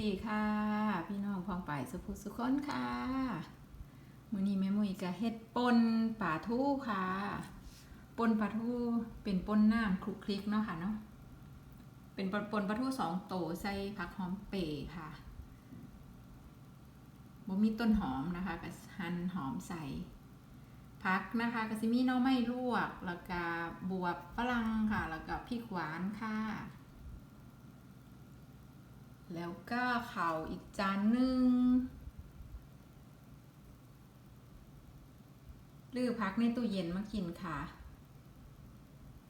ดีค่ะ พี่น้องพองไปสุภุสุคนค่ะมื้อนี้แม่มุยก็เฮ็ดปนปลาทูค่ะปนปลาทูเป็นปนน้ำคลุกคลิกเนาะค่ะเนาะเป็นปนป่นปลาทูสองโตใส่ผักหอมเปย์ค่ะบ่มีต้นหอมนะคะก็หั่นหอมใส่ผักนะคะก็สิมีน่อไม้ลวกแล้วก็บวบฝรั่งค่ะ แล้วก็พริกหวานค่ะ แล้วก็ข่าวอีกจานหนึ่งลือพักในตู้เย็นมากินค่ะ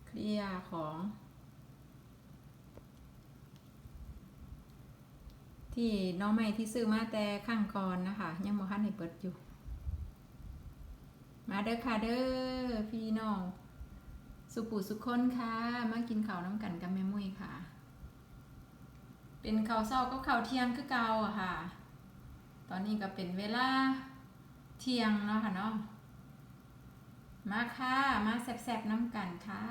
เคลียของ ที่น้องใหม่ที่ซื้อมาแต่ข้างก่อนนะคะ ยังบ่คันให้เปิดอยู่ มาเด้อค่ะเด้อพี่น้อง สุปุสุคนค่ะ มากินข้าวน้ำกันกับแม่มุ้ยค่ะ เป็นข้าวเช้าก็ข้าวเที่ยงคือเก่าอะค่ะ ตอนนี้ก็เป็นเวลาเที่ยงเนาะค่ะเนาะ มาค่ะ มาแซ่บๆน้ำกันค่ะ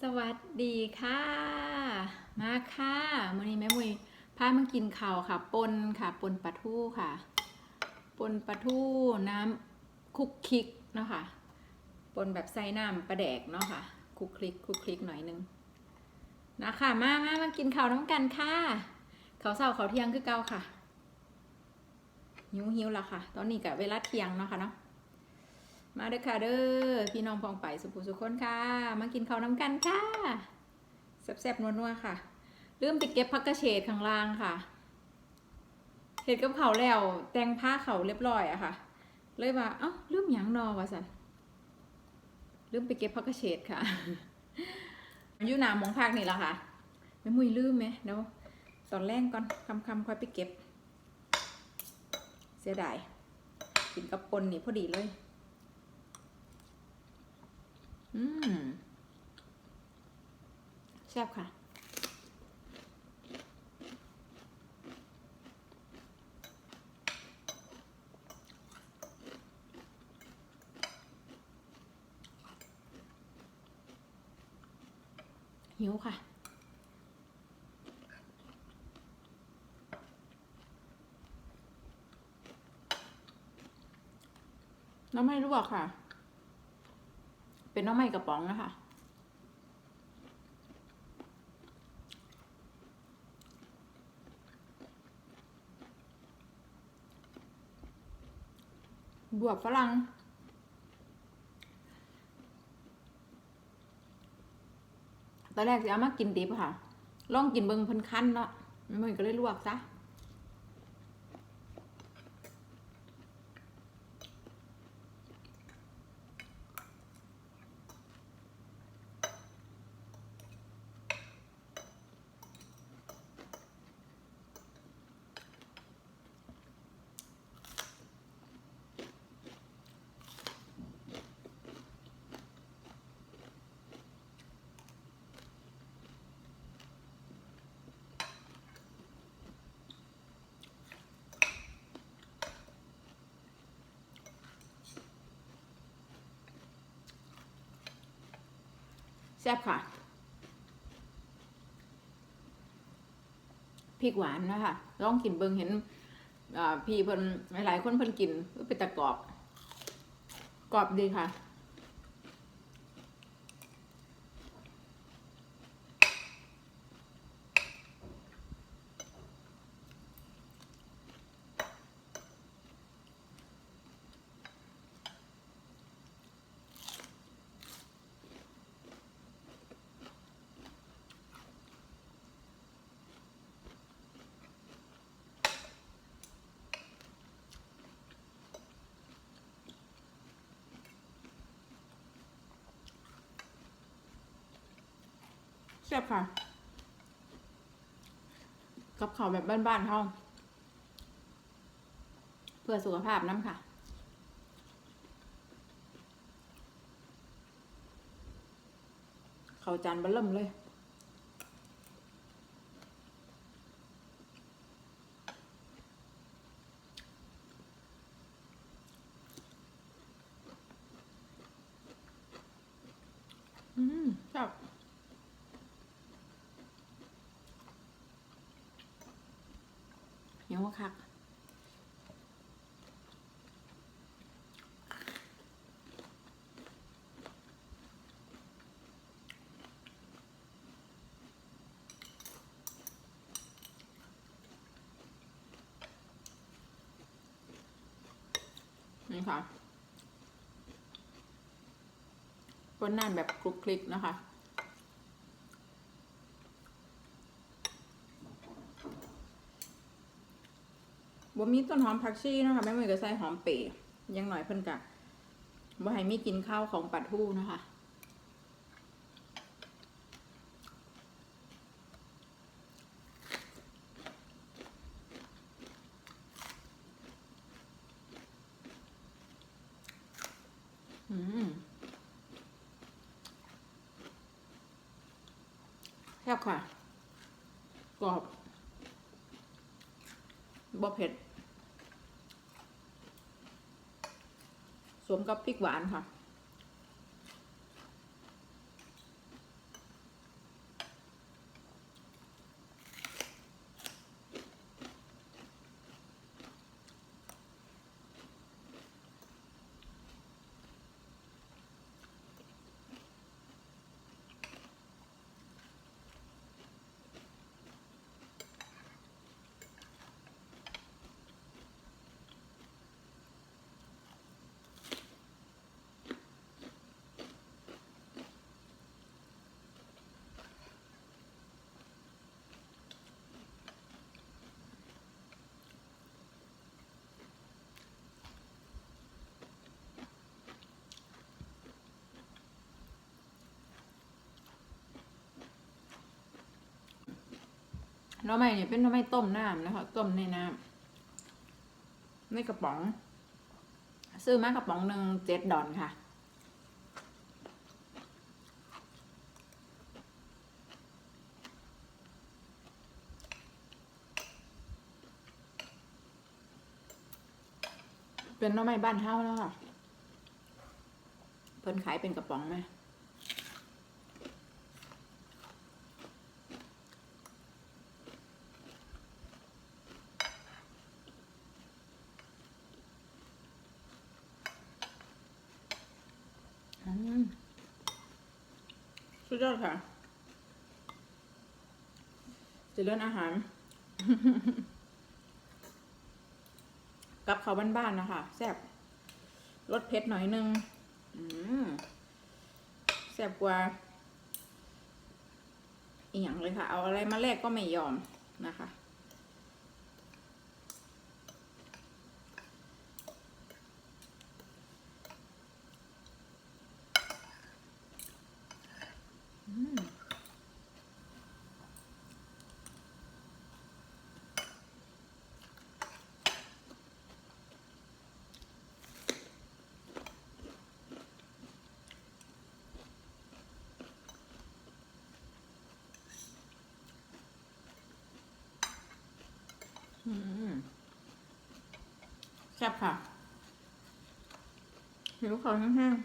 สวัสดีค่ะ มาค่ะมื้อนี้แม่มุยพามากินข้าวค่ะปนค่ะปนปลาทูค่ะปนปลาทูน้ำคลุกคลิกเนาะค่ะปนแบบใส่น้ำปลาแดกเนาะค่ะคลุกคลิกคลุกคลิกหน่อยนึง นะคะมามามากินข้าวน้ำกันค่ะข้าวเช้าข้าวเที่ยงคือเก่าค่ะ หิวหิวละค่ะ ตอนนี้กับเวลาเที่ยงเนาะค่ะเนาะมาเด้อค่ะเด้อพี่น้องพองไปสุภูสุคนค่ะ มากินข้าวน้ำกันค่ะแซ่บๆนัวๆค่ะลืมไปเก็บผักกระเฉดข้างล่างค่ะเห็ดกับเขาแล้วแต่งผ้าเขาเรียบร้อยอะค่ะ เลยว่าเอ้าลืมหยังนอวะสันลืมไปเก็บผักกระเฉดค่ะ อยู่หนามองภาคนี่แหละค่ะไม่มุยลืมไหมเดี๋ยวตอนแรกก่อนคำคำค่อยไปเก็บ เสียดายกินกับปนนี่พอดีเลย อืมแซ่บค่ะ หิวค่ะ น้ำไม่รู้อะค่ะ เป็นน้ำไม่กระป๋องนะคะบวบฝรั่ง ตอนแรกจะเอามากินดิบค่ะ ลองกินเบิ่งเพิ่นคั้นเนาะมันก็เลยลวกซะ แซ่บค่ะพริกหวานนะคะลองกินเบิงเห็นพี่เพิ่นหลายๆคนเพิ่นกินเป็นตะกรอบกรอบดีค่ะ แซ่บค่ะ กับข้าวแบบบ้านๆเขาเพื่อสุขภาพน้ำค่ะเขาวจานเบะเริ่มเลยอืมชอบ ว่าคักนี่ค่ะก้นน้ำแบบคลุกคลิกนะคะ บ่มีต้นหอมผักชีนะคะแม่เมือก็ใส่หอมเป๋ยังหน่อยเพิ่นกะบ่ให้มีกินข้าวของปัดทู่นะคะอืมแซ่บค่ะ กรอบ บ่เผ็ด วมกับพริกหวานค่ะ หน้อไม้เนี่ยเป็นหน้อไม้ต้มน้ำนะคะต้มในน้ำในกระป๋อง ซื้อมากระป๋องหนึ่งเจ็ดดอนค่ะเป็นน้อไม้บ้านเฮาแล้วค่ะ เพิ่นขายเป็นกระป๋องไหม อืม สุดยอดค่ะจะเลื่อนอาหาร กับเขาบ้านๆนะคะแซ่บรสเผ็ดหน่อยนึงแซ่บกว่าอีหยังเลยค่ะ เอาอะไรมาแลกก็ไม่ยอมนะคะ อืม แซ่บค่ะหิวขอแห้งๆ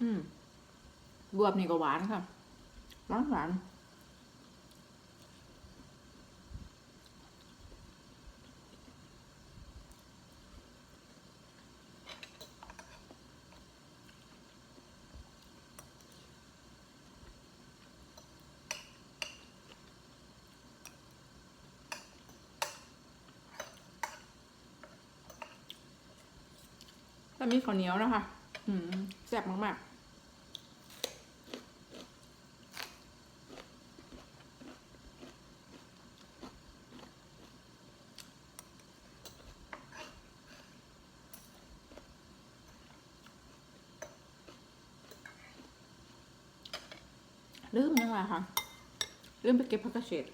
อื มอืมบวบนี่ก็หวานค่ะหวานหวานถ้ามีข้าวเหนียวนะคะ อืมแซ่บมากๆ ลืมยังไงคะลืมไปเก็บผักกระเฉด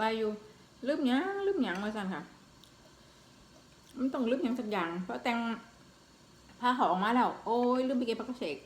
วาอยู่ลืมยังลืมยังมาสั่นค่ะ มันต้องลืมยังสักอย่าง เพราะแตงผ้าห่ออกมาแล้ว โอ้ยลืมไปเก็บผักกระเฉด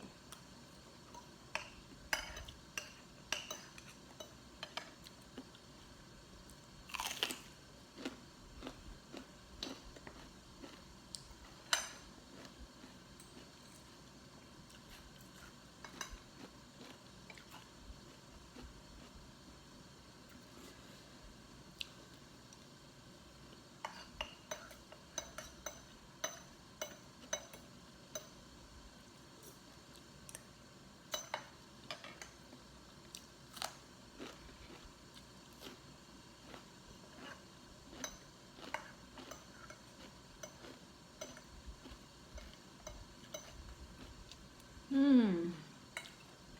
อืม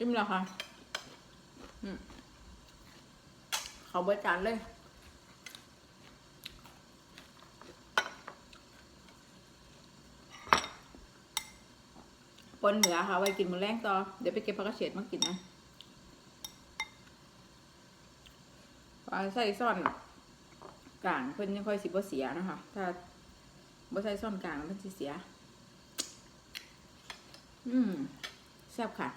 จิ้มแล้วค่ะอืมเขาเบิดจานเลยปนเหนือค่ะ ไว้กินมื้อแรงต่อ เดี๋ยวไปเก็บผักกระเฉดมากินนะปลาใส่ซ่อนกลางเพิ่นยังค่อยสิบ่เสียนะคะ ถ้าบ่ใส่ซ่อนกลางมันสิเสีย อืมแซ่บค่ะ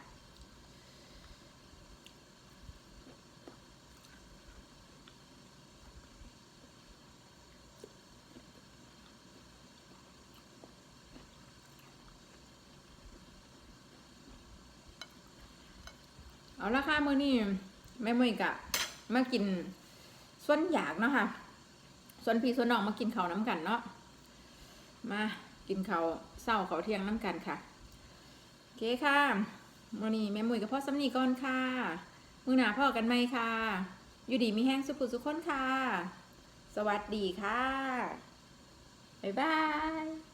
เอาละค่ะมื้อนี้แม่มวยกะมากินส่วนอยากเนาะค่ะส่วนพี่ส่วนน้องมากินข้าวน้ำกันเนาะมากินข้าวเศร้าข้าวเที่ยงน้ำกันค่ะโอเคค่ะมื้อนี้แม่มวยกับพ่อสำนีก่อนค่ะมื้อหน้าพ่อกันไหมค่ะ อยู่ดีมีแห้งสุขุสุขคนค่ะ สวัสดีค่ะบ๊ายบาย